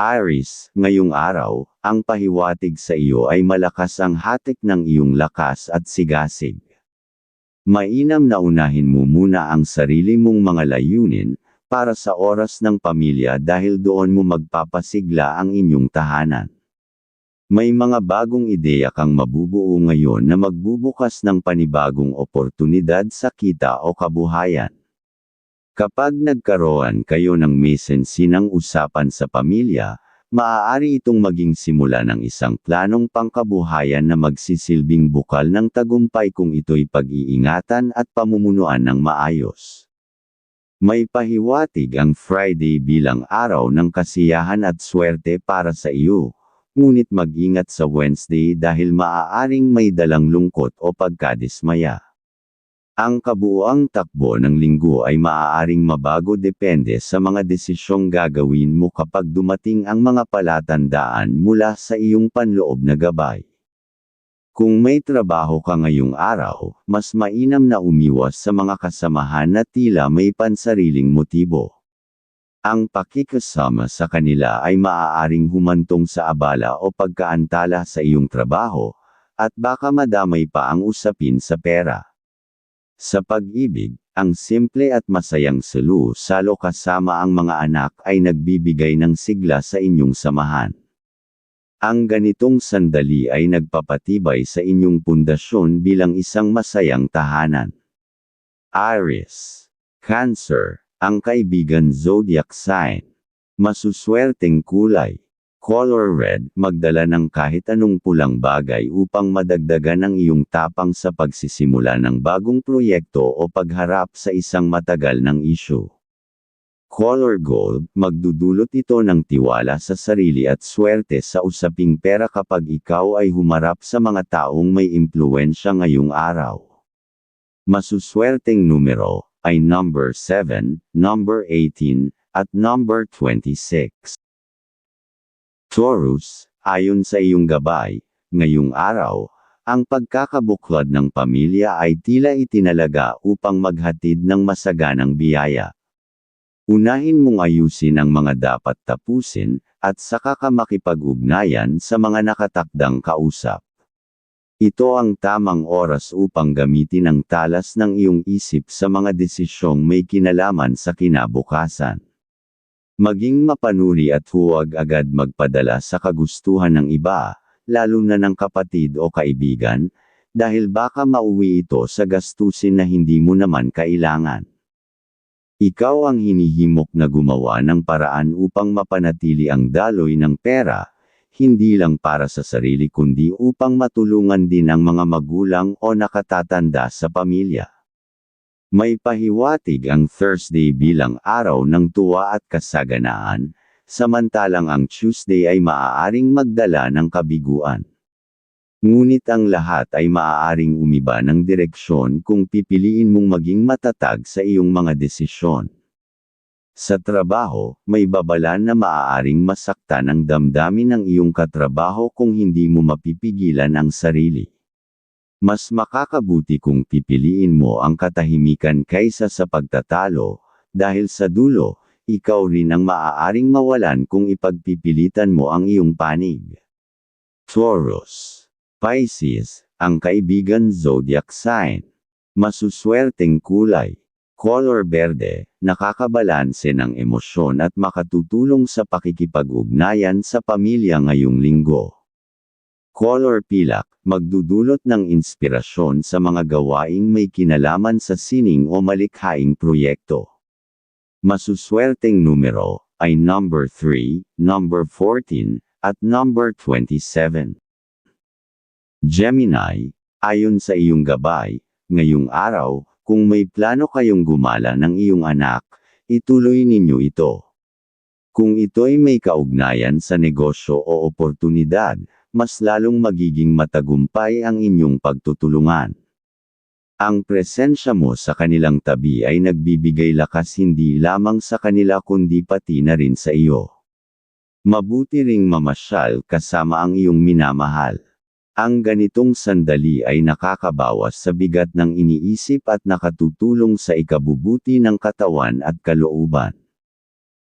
Aris, ngayong araw, ang pahiwatig sa iyo ay malakas ang hatik ng iyong lakas at sigasig. Mainam na unahin mo muna ang sarili mong mga layunin, para sa oras ng pamilya dahil doon mo magpapasigla ang inyong tahanan. May mga bagong ideya kang mabubuo ngayon na magbubukas ng panibagong oportunidad sa kita o kabuhayan. Kapag nagkaroon kayo ng mesensinang usapan sa pamilya, maaari itong maging simula ng isang planong pangkabuhayan na magsisilbing bukal ng tagumpay kung ito'y pag-iingatan at pamumunuan ng maayos. May pahiwatig ang Friday bilang araw ng kasiyahan at swerte para sa iyo, ngunit mag-ingat sa Wednesday dahil maaaring may dalang lungkot o pagkadismaya. Ang kabuuang takbo ng linggo ay maaaring mabago depende sa mga desisyong gagawin mo kapag dumating ang mga palatandaan mula sa iyong panloob na gabay. Kung may trabaho ka ngayong araw, mas mainam na umiwas sa mga kasamahan na tila may pansariling motibo. Ang pakikasama sa kanila ay maaaring humantong sa abala o pagkaantala sa iyong trabaho, at baka madamay pa ang usapin sa pera. Sa pag-ibig, ang simple at masayang salo salo kasama ang mga anak ay nagbibigay ng sigla sa inyong samahan. Ang ganitong sandali ay nagpapatibay sa inyong pundasyon bilang isang masayang tahanan. Aries. Cancer. Ang kaibigan zodiac sign. Masuswerteng kulay. Color red, magdala ng kahit anong pulang bagay upang madagdagan ang iyong tapang sa pagsisimula ng bagong proyekto o pagharap sa isang matagal ng issue. Color Gold, magdudulot ito ng tiwala sa sarili at swerte sa usaping pera kapag ikaw ay humarap sa mga taong may impluensya ngayong araw. Masuswerteng numero ay number 7, number 18, at number 26. Taurus, ayon sa iyong gabay, ngayong araw, ang pagkakabuklod ng pamilya ay tila itinalaga upang maghatid ng masaganang biyaya. Unahin mong ayusin ang mga dapat tapusin, at saka ka makipag-ugnayan sa mga nakatakdang kausap. Ito ang tamang oras upang gamitin ang talas ng iyong isip sa mga desisyong may kinalaman sa kinabukasan. Maging mapanuri at huwag agad magpadala sa kagustuhan ng iba, lalo na ng kapatid o kaibigan, dahil baka mauwi ito sa gastusin na hindi mo naman kailangan. Ikaw ang hinihimok na gumawa ng paraan upang mapanatili ang daloy ng pera, hindi lang para sa sarili kundi upang matulungan din ang mga magulang o nakatatanda sa pamilya. May pahiwatig ang Thursday bilang araw ng tuwa at kasaganaan, samantalang ang Tuesday ay maaaring magdala ng kabiguan. Ngunit ang lahat ay maaaring umiba ng direksyon kung pipiliin mong maging matatag sa iyong mga desisyon. Sa trabaho, may babalan na maaaring masaktan ang damdamin ng iyong katrabaho kung hindi mo mapipigilan ang sarili. Mas makakabuti kung pipiliin mo ang katahimikan kaysa sa pagtatalo, dahil sa dulo, ikaw rin ang maaaring mawalan kung ipagpipilitan mo ang iyong panig. Taurus Pisces, ang kaibigan zodiac sign. Masuswerteng kulay. Color berde, nakakabalanse ng emosyon at makatutulong sa pakikipag-ugnayan sa pamilya ngayong linggo. Color pilak, magdudulot ng inspirasyon sa mga gawaing may kinalaman sa sining o malikhaing proyekto. Masuswerteng numero ay number 3, number 14, at number 27. Gemini, ayon sa iyong gabay, ngayong araw, kung may plano kayong gumala ng iyong anak, ituloy ninyo ito. Kung ito'y may kaugnayan sa negosyo o oportunidad, mas lalong magiging matagumpay ang inyong pagtutulungan. Ang presensya mo sa kanilang tabi ay nagbibigay lakas hindi lamang sa kanila kundi pati na rin sa iyo. Mabuti ring mamasyal kasama ang iyong minamahal. Ang ganitong sandali ay nakakabawas sa bigat ng iniisip at nakatutulong sa ikabubuti ng katawan at kalooban.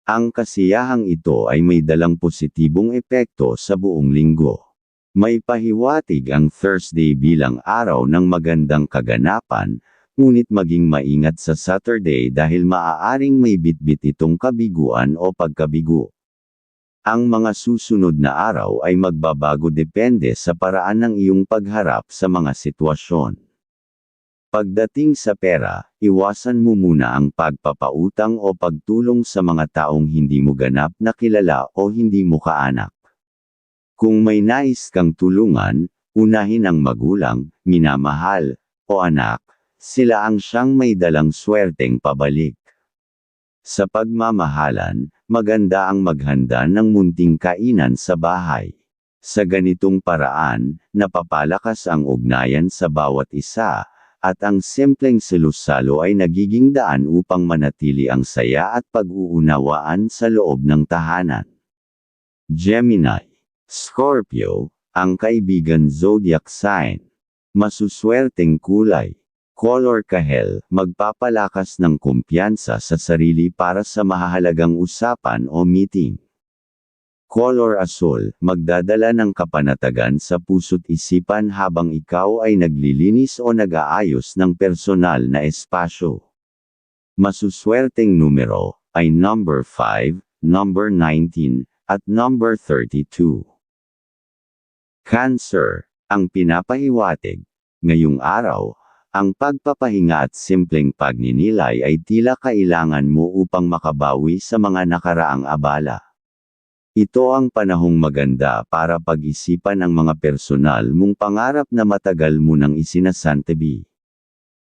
Ang kasiyahang ito ay may dalang positibong epekto sa buong linggo. May pahiwatig ang Thursday bilang araw ng magandang kaganapan, ngunit maging maingat sa Saturday dahil maaaring may bitbit itong kabiguan o pagkabigo. Ang mga susunod na araw ay magbabago depende sa paraan ng iyong pagharap sa mga sitwasyon. Pagdating sa pera, iwasan mo muna ang pagpapautang o pagtulong sa mga taong hindi mo ganap na kilala o hindi mo kaanak. Kung may nais kang tulungan, unahin ang magulang, minamahal, o anak, sila ang siyang may dalang swerteng pabalik. Sa pagmamahalan, maganda ang maghanda ng munting kainan sa bahay. Sa ganitong paraan, napapalakas ang ugnayan sa bawat isa, at ang simpleng selusalo ay nagiging daan upang manatili ang saya at pag-uunawaan sa loob ng tahanan. Gemini Scorpio, ang kaibigan zodiac sign. Masuswerteng kulay. Color kahel, magpapalakas ng kumpiyansa sa sarili para sa mahahalagang usapan o meeting. Color asul, magdadala ng kapanatagan sa puso't isipan habang ikaw ay naglilinis o nag-aayos ng personal na espasyo. Masuswerteng numero ay number 5, number 19, at number 32. Cancer, ang pinapahiwatig. Ngayong araw, ang pagpapahinga at simpleng pagninilay ay tila kailangan mo upang makabawi sa mga nakaraang abala. Ito ang panahong maganda para pag-isipan ang mga personal mong pangarap na matagal mo nang isinasantabi.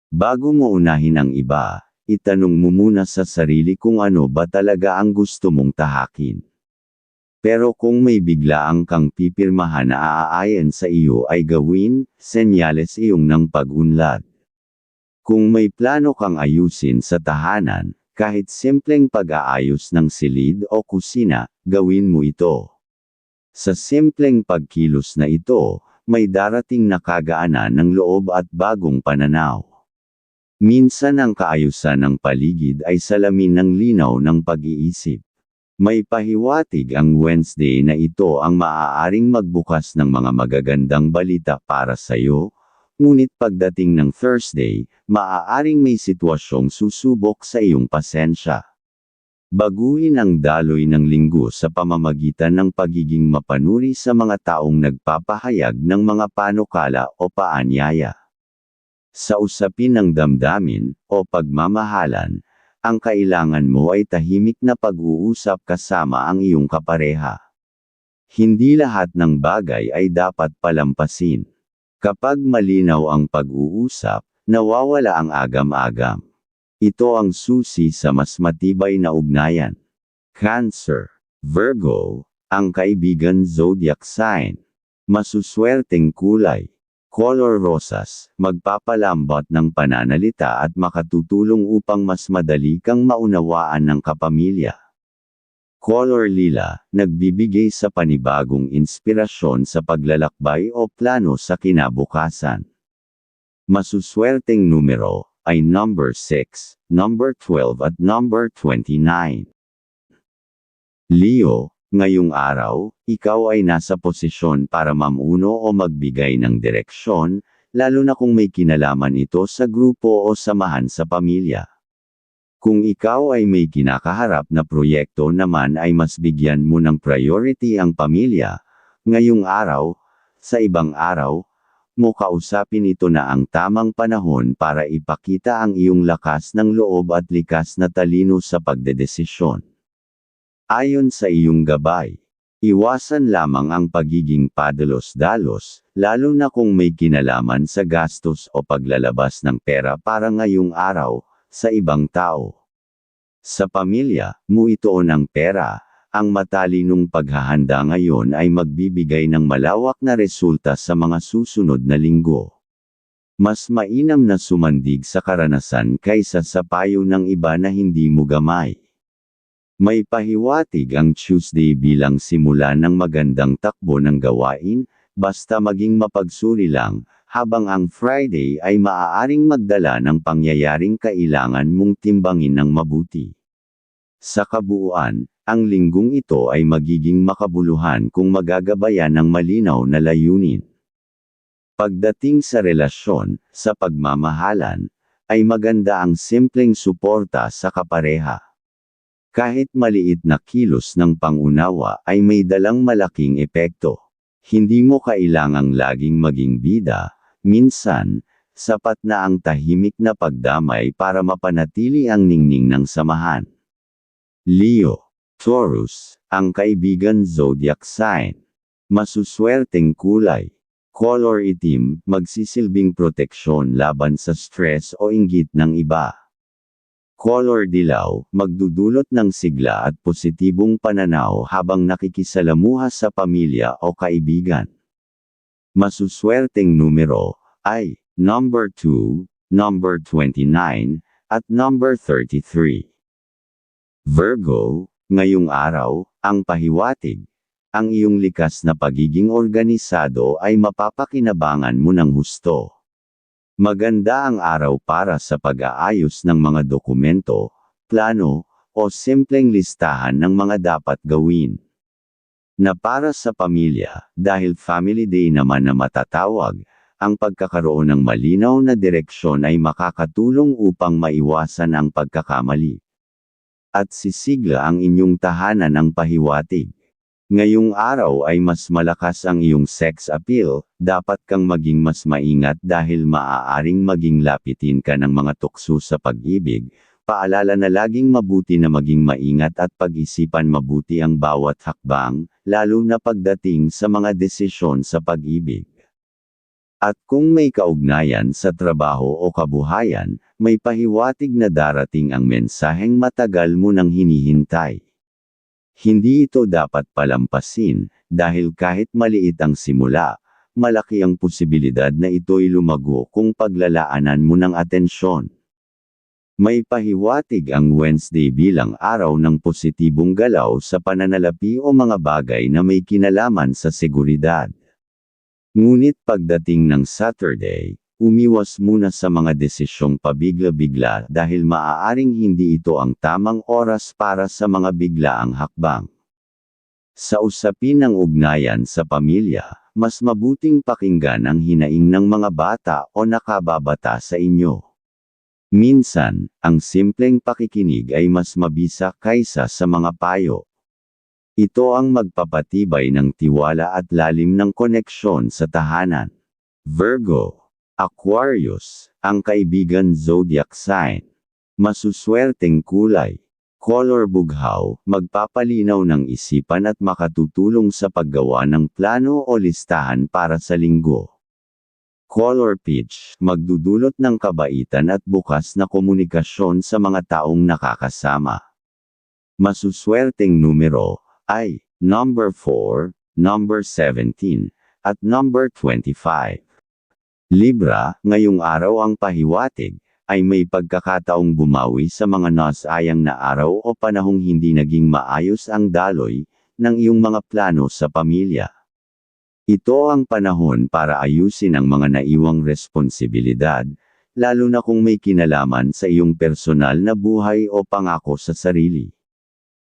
Bago mo unahin ang iba, itanong mo muna sa sarili kung ano ba talaga ang gusto mong tahakin. Pero kung may biglaang kang pipirmahan na aaayon sa iyo ay gawin, senyales iyong ng pag-unlad. Kung may plano kang ayusin sa tahanan, kahit simpleng pag-aayos ng silid o kusina, gawin mo ito. Sa simpleng pagkilos na ito, may darating na kagaanan ng loob at bagong pananaw. Minsan ang kaayusan ng paligid ay salamin ng linaw ng pag-iisip. May pahiwatig ang Wednesday na ito ang maaaring magbukas ng mga magagandang balita para sa iyo, ngunit pagdating ng Thursday, maaaring may sitwasyong susubok sa iyong pasensya. Baguhin ang daloy ng linggo sa pamamagitan ng pagiging mapanuri sa mga taong nagpapahayag ng mga panukala o paanyaya. Sa usapin ng damdamin, o pagmamahalan, ang kailangan mo ay tahimik na pag-uusap kasama ang iyong kapareha. Hindi lahat ng bagay ay dapat palampasin. Kapag malinaw ang pag-uusap, nawawala ang agam-agam. Ito ang susi sa mas matibay na ugnayan. Cancer, Virgo, ang kaibigan zodiac sign. Masuswerteng kulay. Color Rosas, magpapalambot ng pananalita at makatutulong upang mas madali kang maunawaan ng kapamilya. Color Lila, nagbibigay sa panibagong inspirasyon sa paglalakbay o plano sa kinabukasan. Masuswerteng numero ay number 6, number 12 at number 29. Leo, Ngayong araw, ikaw ay nasa posisyon para mamuno o magbigay ng direksyon, lalo na kung may kinalaman ito sa grupo o samahan sa pamilya. Kung ikaw ay may kinakaharap na proyekto naman ay mas bigyan mo ng priority ang pamilya, ngayong araw, sa ibang araw, mo kausapin ito na ang tamang panahon para ipakita ang iyong lakas ng loob at likas na talino sa pagdedesisyon. Ayon sa iyong gabay, iwasan lamang ang pagiging padalos-dalos, lalo na kung may kinalaman sa gastos o paglalabas ng pera para ngayong araw, sa ibang tao. Sa pamilya, mo ito ng pera, ang matalinong paghahanda ngayon ay magbibigay ng malawak na resulta sa mga susunod na linggo. Mas mainam na sumandig sa karanasan kaysa sa payo ng iba na hindi mo gamay. May pahiwatig ang Tuesday bilang simula ng magandang takbo ng gawain, basta maging mapagsuri lang, habang ang Friday ay maaaring magdala ng pangyayaring kailangan mong timbangin ng mabuti. Sa kabuuan, ang linggong ito ay magiging makabuluhan kung magagabayan ng malinaw na layunin. Pagdating sa relasyon, sa pagmamahalan, ay maganda ang simpleng suporta sa kapareha. Kahit maliit na kilos ng pangunawa ay may dalang malaking epekto. Hindi mo kailangang laging maging bida, minsan, sapat na ang tahimik na pagdamay para mapanatili ang ningning ng samahan. Leo, Taurus, ang kaibigan zodiac sign. Masuswerteng kulay. Color itim, magsisilbing proteksyon laban sa stress o inggit ng iba. Color dilaw, magdudulot ng sigla at positibong pananaw habang nakikisalamuha sa pamilya o kaibigan. Masuswerteng numero ay number 2, number 29, at number 33. Virgo, ngayong araw, ang pahiwatig, ang iyong likas na pagiging organisado ay mapapakinabangan mo ng husto. Maganda ang araw para sa pag-aayos ng mga dokumento, plano, o simpleng listahan ng mga dapat gawin. Na para sa pamilya, dahil family day naman na matatawag, ang pagkakaroon ng malinaw na direksyon ay makakatulong upang maiwasan ang pagkakamali. At sisigla ang inyong tahanan ng pahiwatig. Ngayong araw ay mas malakas ang iyong sex appeal, dapat kang maging mas maingat dahil maaaring maging lapitin ka ng mga tukso sa pag-ibig. Paalala na laging mabuti na maging maingat at pag-isipan mabuti ang bawat hakbang, lalo na pagdating sa mga desisyon sa pag-ibig. At kung may kaugnayan sa trabaho o kabuhayan, may pahiwatig na darating ang mensaheng matagal mo nang hinihintay. Hindi ito dapat palampasin, dahil kahit maliit ang simula, malaki ang posibilidad na ito'y lumago kung paglalaanan mo ng atensyon. May pahiwatig ang Wednesday bilang araw ng positibong galaw sa pananalapi o mga bagay na may kinalaman sa seguridad. Ngunit pagdating ng Saturday, umiwas muna sa mga desisyong pabigla-bigla dahil maaaring hindi ito ang tamang oras para sa mga biglaang hakbang. Sa usapin ng ugnayan sa pamilya, mas mabuting pakinggan ang hinaing ng mga bata o nakababata sa inyo. Minsan, ang simpleng pakikinig ay mas mabisa kaysa sa mga payo. Ito ang magpapatibay ng tiwala at lalim ng koneksyon sa tahanan. Virgo Aquarius, ang kaibigan zodiac sign. Masuswerteng kulay. Color bughaw, magpapalinaw ng isipan at makatutulong sa paggawa ng plano o listahan para sa linggo. Color peach, magdudulot ng kabaitan at bukas na komunikasyon sa mga taong nakakasama. Masuswerteng numero ay number 4, number 17, at number 25. Libra, ngayong araw ang pahiwatig, ay may pagkakataong bumawi sa mga nasayang na araw o panahong hindi naging maayos ang daloy, ng iyong mga plano sa pamilya. Ito ang panahon para ayusin ang mga naiwang responsibilidad, lalo na kung may kinalaman sa iyong personal na buhay o pangako sa sarili.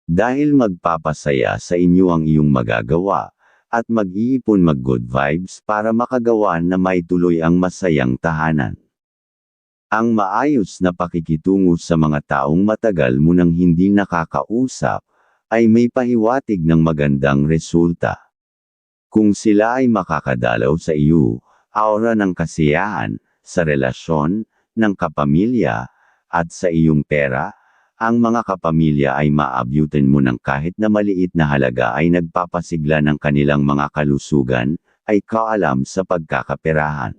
Dahil magpapasaya sa inyo ang iyong magagawa, at mag-iipon mag-good vibes para makagawa na may tuloy ang masayang tahanan. Ang maayos na pakikitungo sa mga taong matagal mo nang hindi nakakausap, ay may pahiwatig ng magandang resulta. Kung sila ay makakadalaw sa iyo, aura ng kasiyahan, sa relasyon, ng kapamilya, at sa iyong pera, ang mga kapamilya ay maabyutin mo ng kahit na maliit na halaga ay nagpapasigla ng kanilang mga kalusugan, ay kaalam sa pagkakaperahan.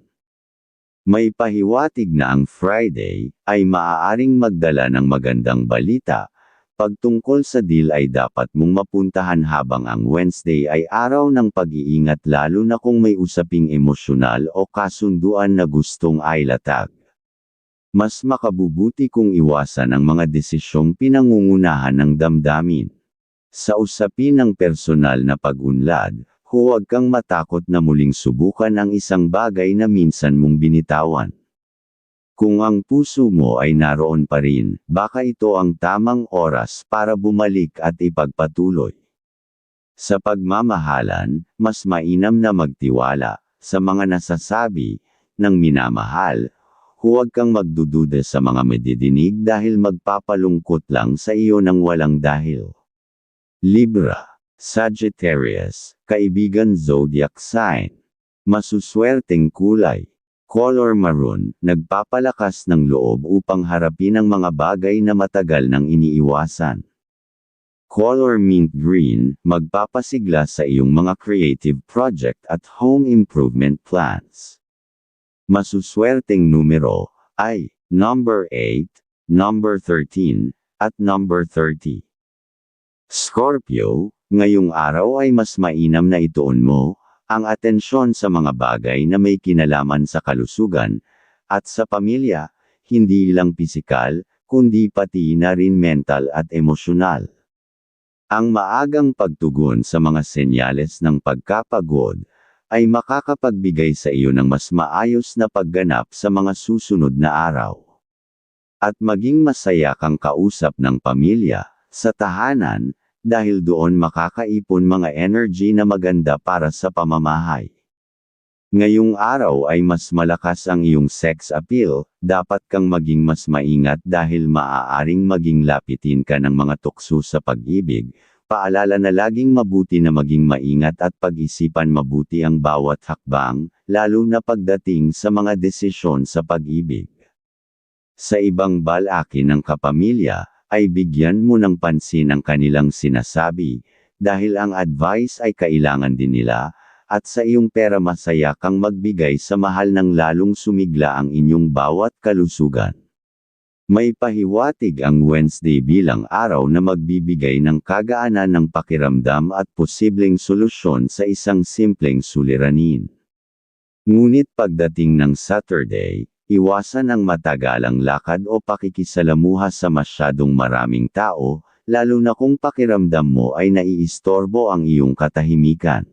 May pahiwatig na ang Friday, ay maaaring magdala ng magandang balita, pagtungkol sa deal ay dapat mong mapuntahan habang ang Wednesday ay araw ng pag-iingat lalo na kung may usaping emosyonal o kasunduan na gustong ay latag mas makabubuti kung iwasan ang mga desisyong pinangungunahan ng damdamin. Sa usapin ng personal na pag-unlad, huwag kang matakot na muling subukan ang isang bagay na minsan mong binitawan. Kung ang puso mo ay naroon pa rin, baka ito ang tamang oras para bumalik at ipagpatuloy. Sa pagmamahalan, mas mainam na magtiwala sa mga nasasabi ng minamahal. Huwag kang magdududa sa mga medidinig dahil magpapalungkot lang sa iyo ng walang dahil. Libra, Sagittarius, kaibigan zodiac sign. Masuswerteng kulay. Color maroon, nagpapalakas ng loob upang harapin ang mga bagay na matagal nang iniiwasan. Color mint green, magpapasigla sa iyong mga creative project at home improvement plans. Masuswerteng numero ay number 8, number 13, at number 30. Scorpio, ngayong araw ay mas mainam na ituon mo ang atensyon sa mga bagay na may kinalaman sa kalusugan at sa pamilya, hindi lang pisikal, kundi pati na rin mental at emosyonal. Ang maagang pagtugon sa mga senyales ng pagkapagod ay makakapagbigay sa iyo ng mas maayos na pagganap sa mga susunod na araw. At maging masaya kang kausap ng pamilya, sa tahanan, dahil doon makakaipon mga energy na maganda para sa pamamahay. Ngayong araw ay mas malakas ang iyong sex appeal, dapat kang maging mas maingat dahil maaaring maging lapitin ka ng mga tukso sa pag-ibig. Paalala na laging mabuti na maging maingat at pag-isipan mabuti ang bawat hakbang, lalo na pagdating sa mga desisyon sa pag-ibig. Sa ibang balakin ng kapamilya, ay bigyan mo ng pansin ang kanilang sinasabi, dahil ang advice ay kailangan din nila, at sa iyong pera masaya kang magbigay sa mahal ng lalong sumigla ang inyong bawat kalusugan. May pahiwatig ang Wednesday bilang araw na magbibigay ng kagaanan ng pakiramdam at posibleng solusyon sa isang simpleng suliranin. Ngunit pagdating ng Saturday, Iwasan ang matagalang lakad o pakikisalamuha sa masyadong maraming tao, lalo na kung pakiramdam mo ay naiistorbo ang iyong katahimikan.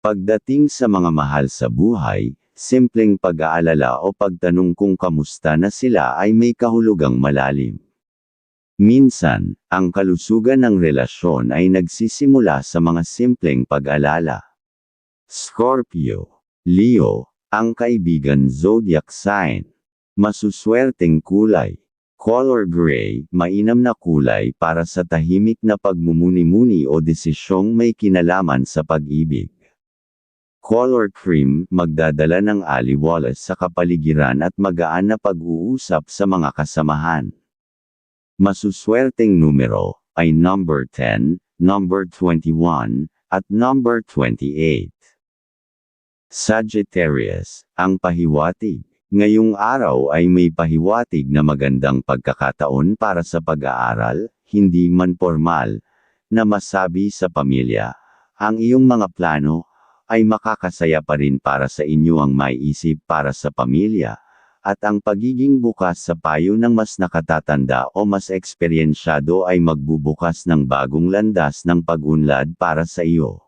Pagdating sa mga mahal sa buhay, simpleng pag-aalala o pagtanong kung kamusta na sila ay may kahulugang malalim. Minsan, ang kalusugan ng relasyon ay nagsisimula sa mga simpleng pag-alala. Scorpio, Leo, ang kaibigan zodiac sign. Masuswerteng kulay. Color gray, mainam na kulay para sa tahimik na pagmumuni-muni o desisyong may kinalaman sa pag-ibig. Color cream, magdadala ng aliwalas sa kapaligiran at magaan na pag-uusap sa mga kasamahan. Masuswerteng numero ay number 10, number 21, at number 28. Sagittarius, ang pahiwatig. Ngayong araw ay may pahiwatig na magandang pagkakataon para sa pag-aaral, hindi man formal, na masabi sa pamilya. Ang iyong mga plano, ay makakasaya pa rin para sa inyo ang maiisip para sa pamilya, at ang pagiging bukas sa payo ng mas nakatatanda o mas eksperyensyado ay magbubukas ng bagong landas ng pag-unlad para sa iyo.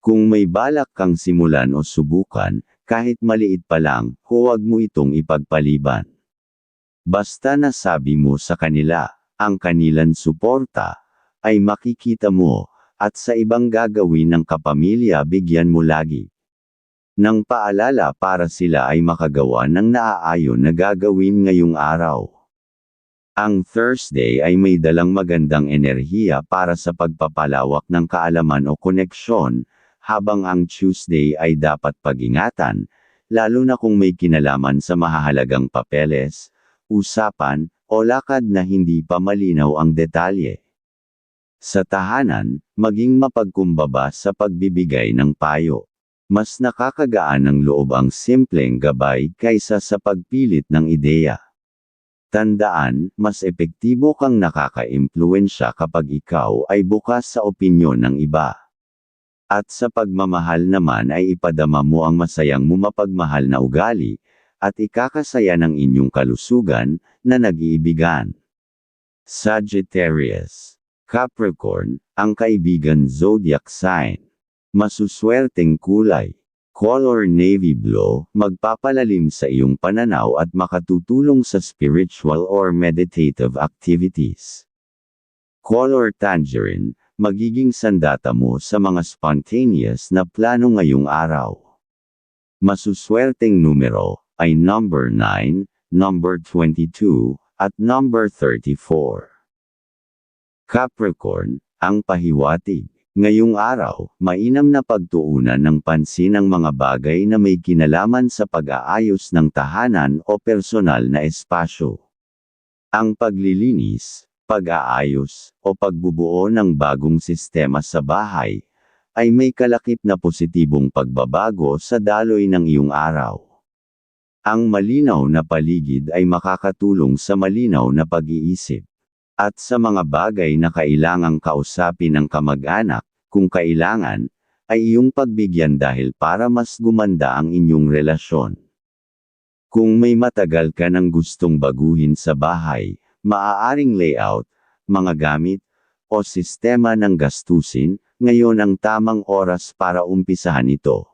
Kung may balak kang simulan o subukan, kahit maliit pa lang, huwag mo itong ipagpaliban. Basta nasabi mo sa kanila, ang kanilang suporta, ay makikita mo, at sa ibang gagawin ng kapamilya bigyan mo lagi. Nang paalala para sila ay makagawa ng naaayon na gagawin ngayong araw. Ang Thursday ay may dalang magandang enerhiya para sa pagpapalawak ng kaalaman o koneksyon, habang ang Tuesday ay dapat pag-ingatan, lalo na kung may kinalaman sa mahahalagang papeles, usapan, o lakad na hindi pa malinaw ang detalye. Sa tahanan, maging mapagkumbaba sa pagbibigay ng payo. Mas nakakagaan ng loob ang simpleng gabay kaysa sa pagpilit ng ideya. Tandaan, mas epektibo kang nakaka-impluensya kapag ikaw ay bukas sa opinyon ng iba. At sa pagmamahal naman ay ipadama mo ang masayang mo mapagmahal na ugali, at ikakasaya ng inyong kalusugan, na nag-iibigan. Sagittarius. Capricorn, ang kaibigan zodiac sign. Masuswerteng kulay. Color navy blue, magpapalalim sa iyong pananaw at makatutulong sa spiritual or meditative activities. Color tangerine, magiging sandata mo sa mga spontaneous na plano ngayong araw. Masuswerteng numero ay number 9, number 22, at number 34. Capricorn, ang pahiwatig. Ngayong araw, mainam na pagtuunan ng pansin ang mga bagay na may kinalaman sa pag-aayos ng tahanan o personal na espasyo. Ang paglilinis, pag-aayos, o pagbubuo ng bagong sistema sa bahay, ay may kalakip na positibong pagbabago sa daloy ng iyong araw. Ang malinaw na paligid ay makakatulong sa malinaw na pag-iisip. At sa mga bagay na kailangang kausapin ng kamag-anak, kung kailangan, ay iyong pagbigyan dahil para mas gumanda ang inyong relasyon. Kung may matagal ka ng gustong baguhin sa bahay, maaaring layout, mga gamit, o sistema ng gastusin, ngayon ang tamang oras para umpisahan ito.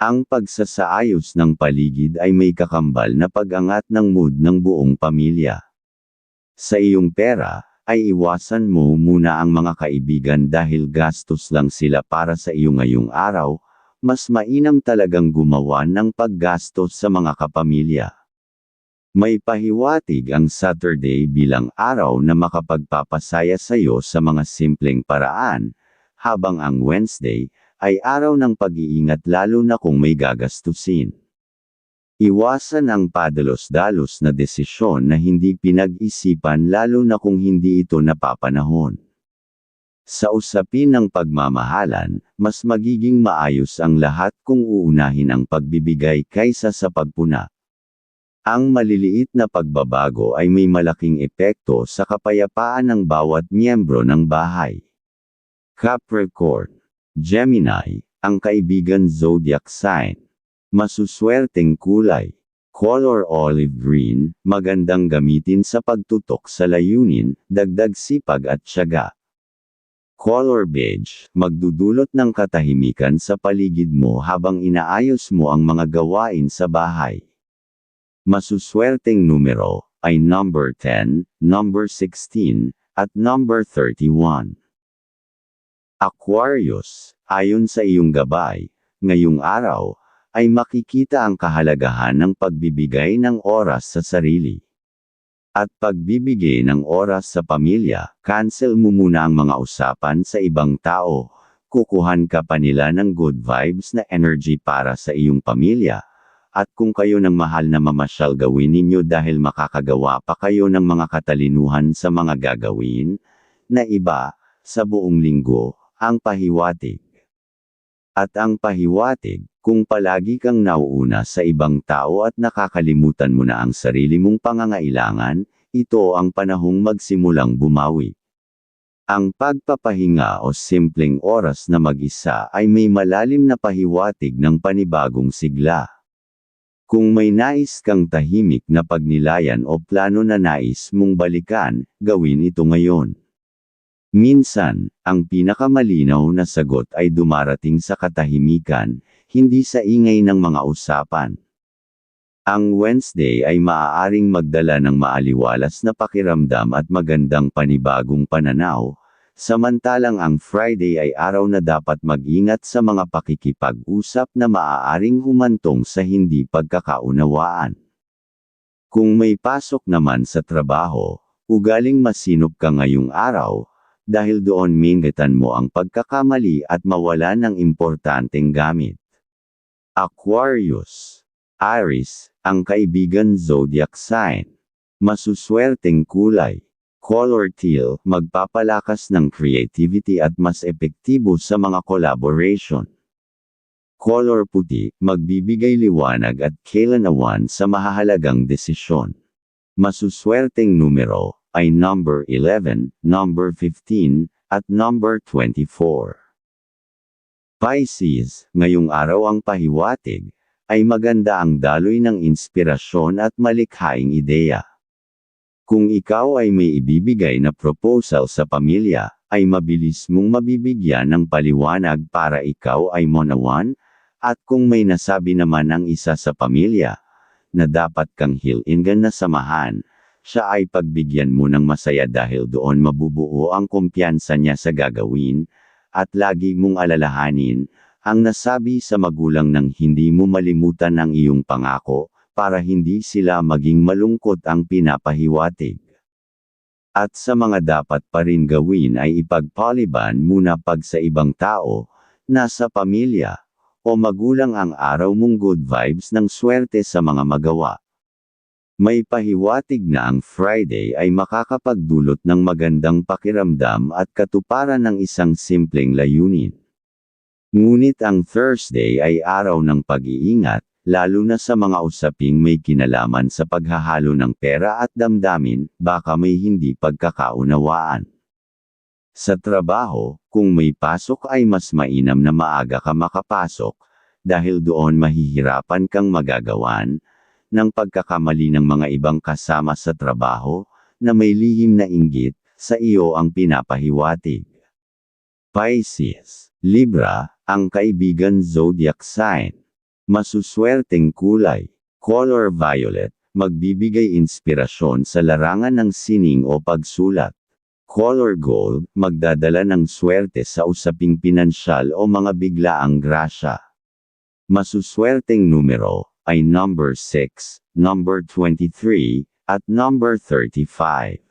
Ang pagsasaayos ng paligid ay may kakambal na pag-angat ng mood ng buong pamilya. Sa iyong pera, ay iwasan mo muna ang mga kaibigan dahil gastos lang sila para sa iyo ngayong araw, mas mainam talagang gumawa ng paggastos sa mga kapamilya. May pahiwatig ang Saturday bilang araw na makapagpapasaya sa iyo sa mga simpleng paraan, habang ang Wednesday ay araw ng pag-iingat lalo na kung may gagastusin. Iwasan ang padalos-dalos na desisyon na hindi pinag-isipan lalo na kung hindi ito napapanahon. Sa usapin ng pagmamahalan, mas magiging maayos ang lahat kung uunahin ang pagbibigay kaysa sa pagpuna. Ang maliliit na pagbabago ay may malaking epekto sa kapayapaan ng bawat miyembro ng bahay. Capricorn, Gemini, ang kaibigan zodiac sign. Masuswerteng kulay. Color olive green, magandang gamitin sa pagtutok sa layunin, dagdag sipag at tiyaga. Color beige, magdudulot ng katahimikan sa paligid mo habang inaayos mo ang mga gawain sa bahay. Masuswerteng numero ay number 10, number 16, at number 31. Aquarius, ayon sa iyong gabay, ngayong araw, ay makikita ang kahalagahan ng pagbibigay ng oras sa sarili. At pagbibigay ng oras sa pamilya, cancel mo muna ang mga usapan sa ibang tao, kukuhan ka pa nila ng good vibes na energy para sa iyong pamilya. At kung kayo ng mahal na mamasyal gawin ninyo dahil makakagawa pa kayo ng mga katalinuhan sa mga gagawin, na iba, sa buong linggo, ang pahiwatig. At ang pahiwatig, kung palagi kang nauuna sa ibang tao at nakakalimutan mo na ang sarili mong pangangailangan, ito ang panahong magsimulang bumawi. Ang pagpapahinga o simpleng oras na mag-isa ay may malalim na pahiwatig ng panibagong sigla. Kung may nais kang tahimik na pagnilayan o plano na nais mong balikan, gawin ito ngayon. Minsan, ang pinakamalinaw na sagot ay dumarating sa katahimikan, hindi sa ingay ng mga usapan. Ang Wednesday ay maaaring magdala ng maaliwalas na pakiramdam at magandang panibagong pananaw, samantalang ang Friday ay araw na dapat mag-ingat sa mga pakikipag-usap na maaaring humantong sa hindi pagkakaunawaan. Kung may pasok naman sa trabaho, ugaling masinop ka ngayong araw, dahil doon mingitan mo ang pagkakamali at mawala ng importanteng gamit. Aquarius. Aries, ang kaibigan zodiac sign. Masuswerteng kulay. Color teal, magpapalakas ng creativity at mas epektibo sa mga collaboration. Color puti, magbibigay liwanag at kailanawan sa mahahalagang desisyon. Masuswerteng numero ay number 11, number 15, at number 24. Pisces, ngayong araw ang pahiwatig, ay maganda ang daloy ng inspirasyon at malikhaing ideya. Kung ikaw ay may ibibigay na proposal sa pamilya, ay mabilis mong mabibigyan ng paliwanag para ikaw ay monawan, at kung may nasabi naman ang isa sa pamilya, na dapat kang hilingan na samahan, siya ay pagbigyan mo ng masaya dahil doon mabubuo ang kumpiyansa niya sa gagawin, at lagi mong alalahanin, ang nasabi sa magulang ng hindi mo malimutan ang iyong pangako, para hindi sila maging malungkot ang pinapahiwatig. At sa mga dapat pa rin gawin ay ipagpaliban muna pag sa ibang tao, nasa pamilya, o magulang ang araw mong good vibes ng swerte sa mga magawa. May pahiwatig na ang Friday ay makakapagdulot ng magandang pakiramdam at katuparan ng isang simpleng layunin. Ngunit ang Thursday ay araw ng pag-iingat, lalo na sa mga usaping may kinalaman sa paghahalo ng pera at damdamin, baka may hindi pagkakaunawaan. Sa trabaho, kung may pasok ay mas mainam na maaga ka makapasok, dahil doon mahihirapan kang magagawan, ng pagkakamali ng mga ibang kasama sa trabaho, na may lihim na inggit, sa iyo ang pinapahiwatig. Pisces, Libra, ang kaibigan zodiac sign. Masuswerteng kulay, color violet, magbibigay inspirasyon sa larangan ng sining o pagsulat. Color gold, magdadala ng swerte sa usaping pinansyal o mga biglaang grasya. Masuswerteng numero, ay number 6, number 23, at number 35.